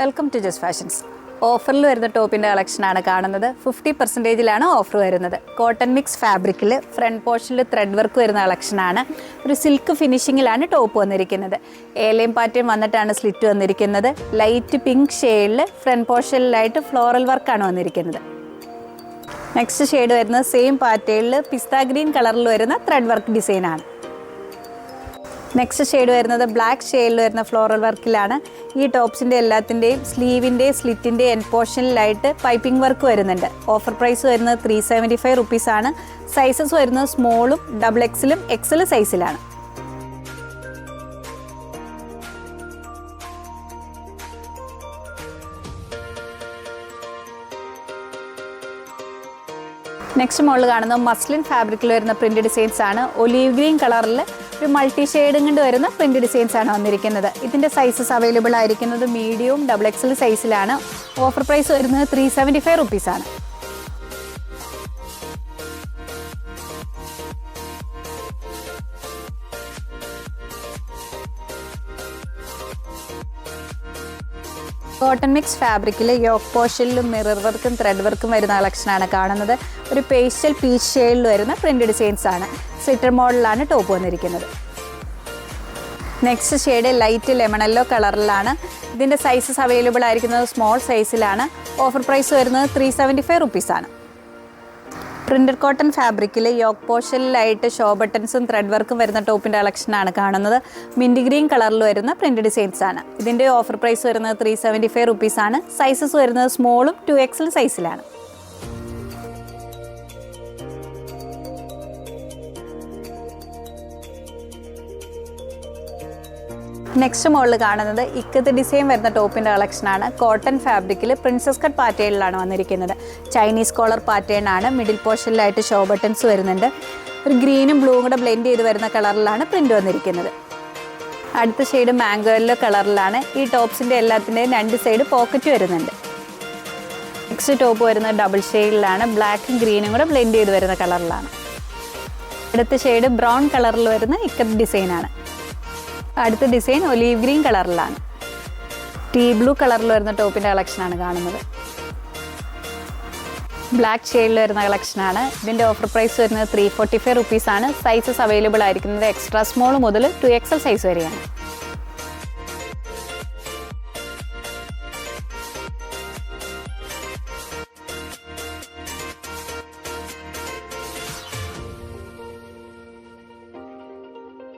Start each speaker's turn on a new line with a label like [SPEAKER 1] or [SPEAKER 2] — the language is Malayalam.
[SPEAKER 1] വെൽക്കം ടു ജസ്റ്റ് ഫാഷൻസ് ഓഫറിൽ വരുന്ന ടോപ്പിന്റെ കളക്ഷനാണ് കാണുന്നത്. ഫിഫ്റ്റി പെർസെന്റേജിലാണ് ഓഫർ വരുന്നത്. കോട്ടൺ മിക്സ് ഫാബ്രിക്കിൽ ഫ്രണ്ട് പോർഷനിൽ ത്രെഡ് വർക്ക് വരുന്ന കളക്ഷനാണ്. ഒരു സിൽക്ക് ഫിനിഷിങ്ങിലാണ് ടോപ്പ് വന്നിരിക്കുന്നത്. ഏലയും പാറ്റേൺ വന്നിട്ടാണ് സ്ലിറ്റ് വന്നിരിക്കുന്നത്. ലൈറ്റ് പിങ്ക് ഷെയ്ഡിൽ ഫ്രണ്ട് പോർഷനിലായിട്ട് ഫ്ലോറൽ വർക്കാണ് വന്നിരിക്കുന്നത്. നെക്സ്റ്റ് ഷെയ്ഡ് വരുന്നത് സെയിം പാറ്റേണിൽ പിസ്ത ഗ്രീൻ കളറിൽ വരുന്ന ത്രെഡ് വർക്ക് ഡിസൈനാണ് നെക്സ്റ്റ് ഷെയ്ഡ് വരുന്നത് ബ്ലാക്ക് ഷെയ്ഡിൽ വരുന്ന ഫ്ലോറൽ വർക്കിലാണ് ഈ ടോപ്സിന്റെ എല്ലാത്തിന്റെയും സ്ലീവിന്റെ സ്ലിറ്റിന്റെ എൻ പോർഷനിലായിട്ട് പൈപ്പിംഗ് വർക്ക് വരുന്നുണ്ട്. ഓഫർ പ്രൈസ് വരുന്നത് ത്രീ സെവന്റി ഫൈവ് റുപ്പീസാണ് സൈസസ് വരുന്നത് സ്മോളും ഡബിൾ എക്സിലും എക്സൽ സൈസിലാണ് നെക്സ്റ്റ് മോളിൽ കാണുന്നത് മസ്ലിൻ ഫാബ്രിക്കിൽ വരുന്ന പ്രിന്റ് ഡിസൈൻസ് ആണ്. ഒലീവ് ഗ്രീൻ കളറിൽ ഒരു മൾട്ടി ഷെയ്ഡും കൊണ്ട് വരുന്ന പ്രിന്റ് ഡിസൈൻസ് ആണ് വന്നിരിക്കുന്നത്. ഇതിന്റെ സൈസസ് അവൈലബിൾ ആയിരിക്കുന്നത് മീഡിയവും ഡബിൾ എക്സൽ സൈസിലാണ് ഓഫർ പ്രൈസ് വരുന്നത് ത്രീ സെവന്റി ഫൈവ് റുപ്പീസാണ് കോട്ടൺ മിക്സ് ഫാബ്രിക്കിൽ യോക്ക് പോഷനിലും മിറർ വർക്കും ത്രെഡ് വർക്കും വരുന്ന കളക്ഷനാണ് കാണുന്നത്. ഒരു പേസ്റ്റൽ പീച്ച് ഷെയ്ഡിൽ വരുന്ന പ്രിന്റ് ഡിസൈൻസ് ആണ്. സ്വിറ്റർ മോഡലാണ് ടോപ്പ് വന്നിരിക്കുന്നത്. നെക്സ്റ്റ് ഷെയ്ഡ് ലൈറ്റ് ലെമണല്ലോ കളറിലാണ് ഇതിന്റെ സൈസസ് അവൈലബിൾ ആയിരിക്കുന്നത് സ്മോൾ സൈസിലാണ് ഓഫർ പ്രൈസ് വരുന്നത് ത്രീ സെവന്റി ഫൈവ് റുപ്പീസാണ് പ്രിന്റഡ് കോട്ടൺ ഫാബ്രിക്കിൽ യോക്ക് പോഷനിലായിട്ട് ഷോ ബട്ടൺസും ത്രെഡ് വർക്കും വരുന്ന ടോപ്പിന്റെ കളക്ഷനാണ് കാണുന്നത്. മിന്റ് ഗ്രീൻ കളറിൽ വരുന്ന പ്രിന്റ് ഡിസൈൻസ് ആണ്. ഇതിന്റെ ഓഫർ പ്രൈസ് വരുന്നത് ത്രീ സെവന്റി ഫൈവ് റുപ്പീസാണ് സൈസസ് വരുന്നത് സ്മോളും ടു എക്സൽ സൈസിലാണ് നെക്സ്റ്റ് മോളിൽ കാണുന്നത് ഇക്കത്ത് ഡിസൈൻ വരുന്ന ടോപ്പിന്റെ കളക്ഷനാണ്. കോട്ടൺ ഫാബ്രിക്കിൽ പ്രിൻസസ് കട്ട് പാറ്റേണിലാണ് വന്നിരിക്കുന്നത്. ചൈനീസ് കോളർ പാറ്റേൺ ആണ് മിഡിൽ പോർഷനിലായിട്ട് ഷോ ബട്ടൺസ് വരുന്നുണ്ട്. ഒരു ഗ്രീനും ബ്ലൂവും കൂടെ ബ്ലെൻഡ് ചെയ്ത് വരുന്ന കളറിലാണ് പ്രിന്റ് വന്നിരിക്കുന്നത്. അടുത്ത ഷെയ്ഡ് മാംഗോ യെല്ലോ കളറിലാണ്. ഈ ടോപ്സിന്റെ എല്ലാത്തിന്റെയും രണ്ട് സൈഡ് പോക്കറ്റ് വരുന്നുണ്ട്. നെക്സ്റ്റ് ടോപ്പ് വരുന്നത് ഡബിൾ ഷെയ്ഡിലാണ്. ബ്ലാക്കും ഗ്രീനും കൂടെ ബ്ലെൻഡ് ചെയ്ത് വരുന്ന കളറിലാണ്. അടുത്ത ഷെയ്ഡ് ബ്രൗൺ കളറിൽ വരുന്ന ഇക്കത്ത് ഡിസൈനാണ്. അടുത്ത ഡിസൈൻ ഒലീവ് ഗ്രീൻ കളറിലാണ്. ടീ ബ്ലൂ കളറിൽ വരുന്ന ടോപ്പിന്റെ കളക്ഷനാണ് കാണുന്നത്. ബ്ലാക്ക് ഷെയ്ഡിൽ വരുന്ന കളക്ഷനാണ് ഇതിന്റെ ഓഫർ പ്രൈസ് വരുന്നത് ത്രീ ഫോർട്ടി ഫൈവ് റുപ്പീസാണ് സൈസസ് അവൈലബിൾ ആയിരിക്കുന്നത് എക്സ്ട്രാ സ്മോൾ മുതൽ ടു എക്സൽ സൈസ് വരെയാണ്.